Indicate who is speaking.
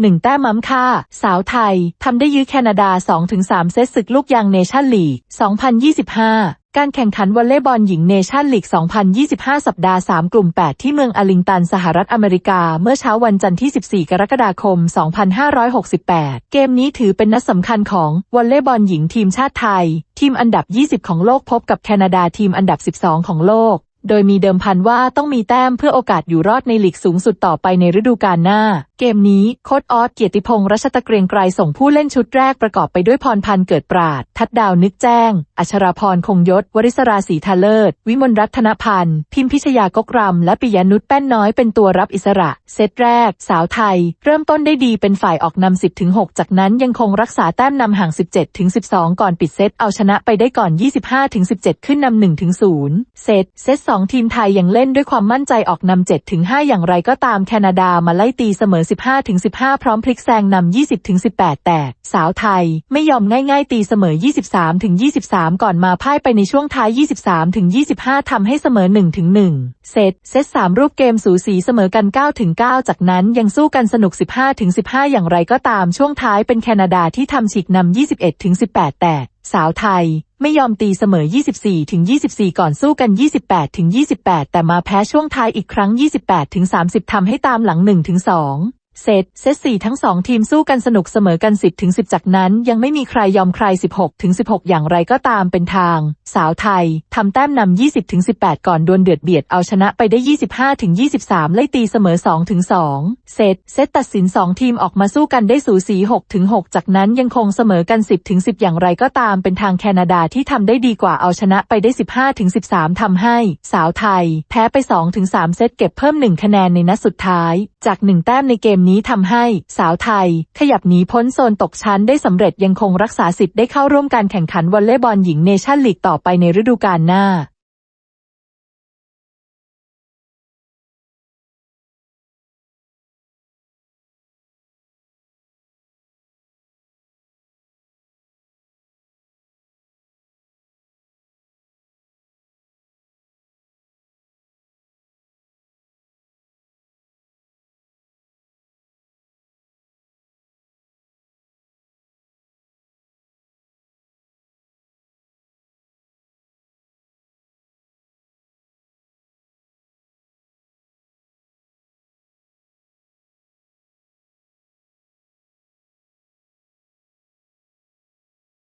Speaker 1: หนึ่งแต้มม้ำค่า สาวไทยทำได้ยื้อแคนาดา 2-3 เซตศึกลูกยางเนชั่นลีก 2025การแข่งขันวอลเลย์บอลหญิงเนชั่นลีก 2025 สัปดาห์ 3 กลุ่ม 8 ที่เมืองอาลิงตัน สหรัฐอเมริกา เมื่อเช้าวันจันทร์ที่ 14 กรกฎาคม 2568 เกมนี้ถือเป็นนัดสำคัญของวอลเลย์บอลหญิงทีมชาติไทย ทีมอันดับ 20 ของโลกพบกับแคนาดาทีมอันดับ 12 ของโลก โดยมีเดิมพันว่าต้องมีแต้มเพื่อโอกาสอยู่รอดในลีกสูงสุดต่อไปในฤดูกาลหน้า เกมนี้โค้ชออสเกียรติพงษ์รัชตะเกรียงไกรส่งผู้เล่นชุดแรกประกอบไปด้วยพรพันธ์เกิดปราด ทัดดาวนึกแจ้ง อัชราพรคงยศ วริศราศรีทาเลิศ วิมลรัตนพันธ์ พิมพิชยากกรำ และปิยนุชแป้นน้อยเป็นตัวรับอิสระ เซตแรก สาวไทย เริ่มต้นได้ดีเป็นฝ่ายออกนำ10ถึง6จากนั้นยังคงรักษาแต้มนำห่าง 17ถึง12 ก่อนปิดเซตเอาชนะไปได้ก่อน 25ถึง17 ขึ้นนำ1ถึง0เซตเซต2ทีมไทยยังเล่นด้วยความมั่นใจออกนำ7ถึง5อย่างไรก็ตามแคนาดามาไล่ตีเสมอ15-15 พร้อมพลิกแซงนำ 20-18 แต่ สาวไทย ไม่ยอมง่ายๆ ตีเสมอ 23-23 ก่อนมาพ่ายไปในช่วงท้าย 23-25 ทำให้เสมอ 1-1 เซตเซต3รูปเกมสูสีเสมอกัน 9-9 จากนั้นยังสู้กันสนุก 15-15 อย่างไรก็ตามช่วงท้ายเป็นแคนาดาที่ทำฉีกนำ 21-18 แต่สาวไทยไม่ยอมตีเสมอ 24 ถึง 24 ก่อนสู้กัน 28 ถึง 28 แต่มาแพ้ช่วงท้ายอีกครั้ง 28 ถึง 30 ทำให้ตามหลัง 1 ถึง 2 เซตเซตสี่ทั้งสองทีมสู้กันสนุกเสมอกัน 10 ถึง 10 จากนั้น ยังไม่มีใครยอมใคร 16 ถึง 16 อย่างไรก็ตามเป็นทาง สาวไทยทำแต้มนำ 20 ถึง 18 ก่อนดวลเดือดเบียดเอาชนะไปได้ 25 ถึง 23 ไล่ตีเสมอ 2 ถึง 2 เซตเซตตัดสิน 2 ทีมออกมาสู้กันได้สูสี 6 ถึง 6 จากนั้นยังคงเสมอกัน 10 ถึง 10 อย่างไรก็ตามเป็นทางแคนาดาที่ทำได้ดีกว่าเอาชนะไปได้ 15 ถึง 13ทำให้ สาวไทย แพ้ไป 2 ถึง 3 เซตเก็บเพิ่ม 1 คะแนนในนัดสุดท้ายจากหนึ่งแต้มในเกมนี้ทำให้สาวไทย ขยับหนีพ้นโซนตกชั้นได้สำเร็จยังคงรักษาสิทธิ์ได้เข้าร่วมการแข่งขันวอลเลย์บอลหญิงเนชั่นลีกต่อไปในฤดูกาลหน้า